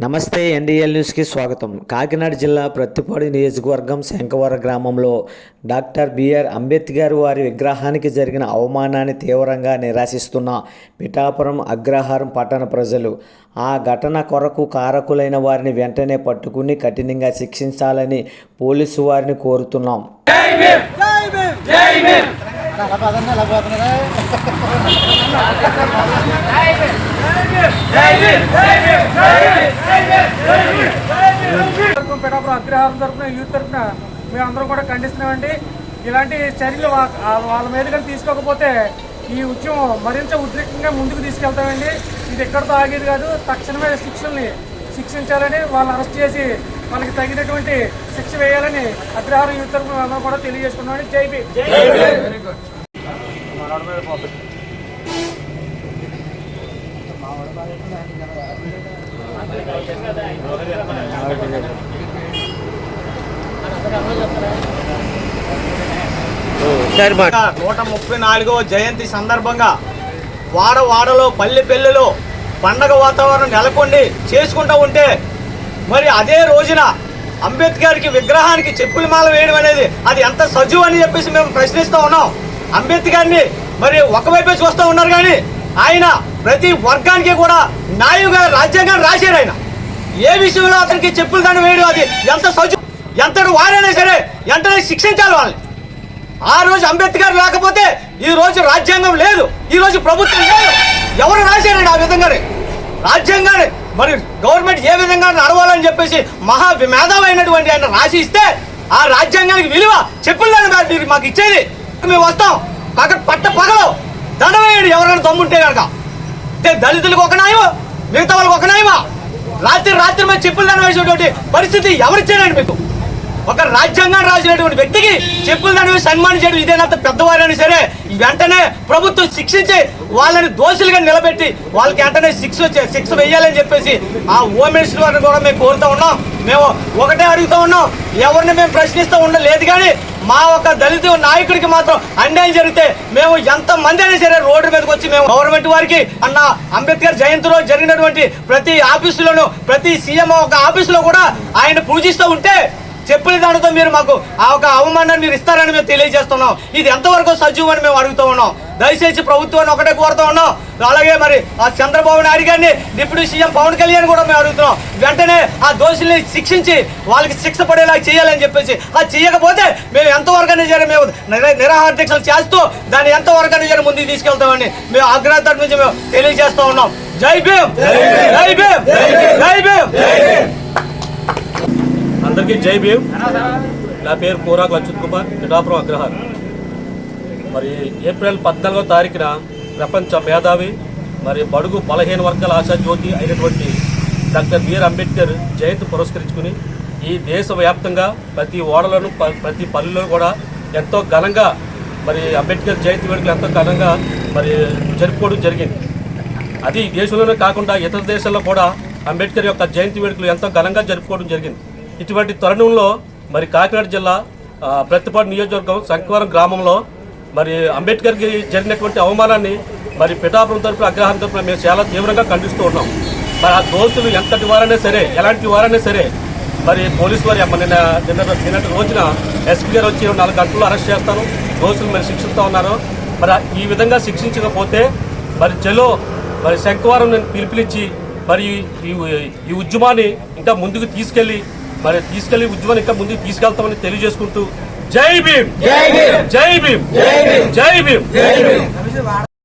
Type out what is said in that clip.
నమస్తే ఎన్డీఎల్ న్యూస్కి స్వాగతం కాకినాడ జిల్లా ప్రత్తిపాడు నియోజకవర్గం శంకవర గ్రామంలో డాక్టర్ బిఆర్ అంబేద్కర్ వారి విగ్రహానికి జరిగిన అవమానాన్ని తీవ్రంగా నిరాశిస్తున్న పిఠాపురం అగ్రహారం పట్టణ ప్రజలు ఆ ఘటన కొరకు కారకులైన వారిని వెంటనే పట్టుకుని కఠినంగా శిక్షించాలని పోలీసు వారిని కోరుతున్నాం జై పిఠాపురం అగ్రహారం తరపున యూత్ తరఫున మేము అందరం కూడా ఖండిస్తున్నామండి. ఇలాంటి చర్యలు వాళ్ళ మీద కానీ తీసుకోకపోతే ఈ ఉద్యమం మరింత ఉద్రిక్తంగా ముందుకు తీసుకెళ్తామండి. ఇది ఎక్కడితో ఆగేది కాదు తక్షణమే శిక్షల్ని శిక్షించాలని వాళ్ళని అరెస్ట్ చేసి వాళ్ళకి తగినటువంటి శిక్ష వేయాలని అగ్రహారం యూత్ తరపున అందరం కూడా తెలియజేసుకున్నామని జైపీ భీమ్. నూట ముప్పై నాలుగవ జయంతి సందర్భంగా వాడ వాడలో పల్లె పెళ్ళిలో పండగ వాతావరణం నెలకొండి చేసుకుంటూ ఉంటే మరి అదే రోజున అంబేద్కర్కి విగ్రహానికి చెప్పుల మాల వేయడం అనేది అది ఎంత సజీవ్ అని చెప్పేసి మేము ప్రశ్నిస్తూ ఉన్నాం. అంబేద్కర్ని మరి ఒకవైపే చూస్తూ ఉన్నారు కానీ ఆయన ప్రతి వర్గానికి కూడా న్యాయంగా రాజ్యాంగాన్ని రాశారు ఆయన. ఏ విషయంలో అతనికి చెప్పులు దాన్ని వేయడం అది ఎంత సజీవ్ ఎంత వారైనా సరే ఎంత శిక్షించాలి వాళ్ళని. ఆ రోజు అంబేద్కర్ లేకపోతే ఈ రోజు రాజ్యాంగం లేదు. ఈ రోజు ప్రభుత్వం లేదు. ఎవరు రాశారండి ఆ విధంగానే? రాజ్యాంగాన్ని మరి గవర్నమెంట్ ఏ విధంగా నడవాలని చెప్పేసి మహా మేధావైనటువంటి ఆయన రాసి ఇస్తే ఆ రాజ్యాంగానికి విలువ చెప్పులు మీరు మాకు ఇచ్చేది. మేము వస్తాం. పక్క పట్ట పగలు దండవేయండి ఎవరైనా దమ్ముంటే కనుక అంటే దళితులకు ఒక న్యాయం మిగతా వాళ్ళకి ఒక న్యాయమా? రాత్రి రాత్రి మీద చెప్పులు దండ వేసేటువంటి పరిస్థితి ఎవరిచ్చారండి మీకు? ఒక రాజ్యాంగాన్ని రాసినటువంటి వ్యక్తికి చెప్పులు దాని సన్మానించడం ఇదేనంత పెద్దవారైనా సరే వెంటనే ప్రభుత్వం శిక్షించి వాళ్ళని దోషులుగా నిలబెట్టి వాళ్ళకి వెంటనే శిక్ష వచ్చే శిక్ష వేయాలని చెప్పేసి ఆ హోమ్ మినిస్టర్ వారిని కూడా మేము కోరుతూ ఉన్నాం. మేము ఒకటే అడుగుతూ ఉన్నాం. ఎవరిని మేము ప్రశ్నిస్తూ ఉండలేదు కానీ మా ఒక దళిత నాయకుడికి మాత్రం అన్యాయం జరిగితే మేము ఎంత మంది అయినా సరే రోడ్డు మీదకి వచ్చి మేము గవర్నమెంట్ వారికి అన్న అంబేద్కర్ జయంతి రోజు జరిగినటువంటి ప్రతి ఆఫీసులోనూ ప్రతి సీఎం ఒక ఆఫీసులో కూడా ఆయన పూజిస్తూ ఉంటే చెప్పుల దానితో మీరు మాకు ఆ ఒక అవమానాన్ని మీరు ఇస్తారని మేము తెలియజేస్తున్నాం. ఇది ఎంతవరకు సజీవం అని మేము అడుగుతూ ఉన్నాం. దయచేసి ప్రభుత్వాన్ని ఒకటే కోరుతూ ఉన్నాం. అలాగే మరి ఆ చంద్రబాబు నాయుడు గారిని డిప్యూటీ సీఎం పవన్ కళ్యాణ్ కూడా మేము అడుగుతున్నాం. వెంటనే ఆ దోషుల్ని శిక్షించి వాళ్ళకి శిక్ష పడేలా చేయాలని చెప్పేసి అది చేయకపోతే మేము ఎంతవరకు అయినా సరే మేము నిరాహార దీక్షలు చేస్తూ దాన్ని ఎంతవరకు అయినా సరే ముందుకు తీసుకెళ్తామని మేము ఆగ్రహ తరపు నుంచి మేము తెలియజేస్తూ ఉన్నాం. జై భీమ్! జై భీమ్! జై భీమ్! అందరికీ జై భీమ్. నా పేరు కోరాకు అచ్యుత్ కుమార్ పిఠాపురం అగ్రహారం. మరి ఏప్రిల్ పద్నాలుగో తారీఖున ప్రపంచ మేధావి మరి బడుగు బలహీన వర్గాల ఆశా జ్యోతి అయినటువంటి డాక్టర్ బిఆర్ అంబేద్కర్ జయంతి పురస్కరించుకుని ఈ దేశవ్యాప్తంగా ప్రతి ఓడలను ప- ప్రతి పల్లెలో కూడా ఎంతో ఘనంగా మరి అంబేద్కర్ జయంతి వేడుకలు ఎంతో ఘనంగా మరి జరుపుకోవడం జరిగింది. అది ఈ దేశంలోనే కాకుండా ఇతర దేశాల్లో కూడా అంబేద్కర్ యొక్క జయంతి వేడుకలు ఎంతో ఘనంగా జరుపుకోవడం జరిగింది. ఇటువంటి తరుణంలో మరి కాకినాడ జిల్లా ఆ, ప్రతిపాడు నియోజకవర్గం శంకవరం గ్రామంలో మరి అంబేద్కర్కి జరిగినటువంటి అవమానాన్ని మరి పిఠాపురం తరపున అగ్రహారం తరపున మేము చాలా తీవ్రంగా ఖండిస్తూ ఉన్నాం. మరి ఆ దోషులు ఎంతటి వారైనా సరే ఎలాంటి వారైనా సరే మరి పోలీసు వారి నిన్న నిన్న నిన్నటి రోజున ఎస్పీ గారు వచ్చి నాలుగు గంటలు అరెస్ట్ చేస్తాను దోషులు మరి శిక్షిస్తూ ఉన్నారు. మరి ఈ విధంగా శిక్షించకపోతే మరి చెలో మరి శంకవారం నేను పిలుపునిచ్చి మరి ఈ ఈ ఉద్యమాన్ని ఇంకా ముందుకు తీసుకెళ్ళి మరి తీసుకెళ్ళి ఉద్యమాన్ని ఇంకా ముందుకు తీసుకెళ్తామని తెలియజేసుకుంటూ జై భీమ్! జై భీమ్! జై భీమ్! జై భీమ్!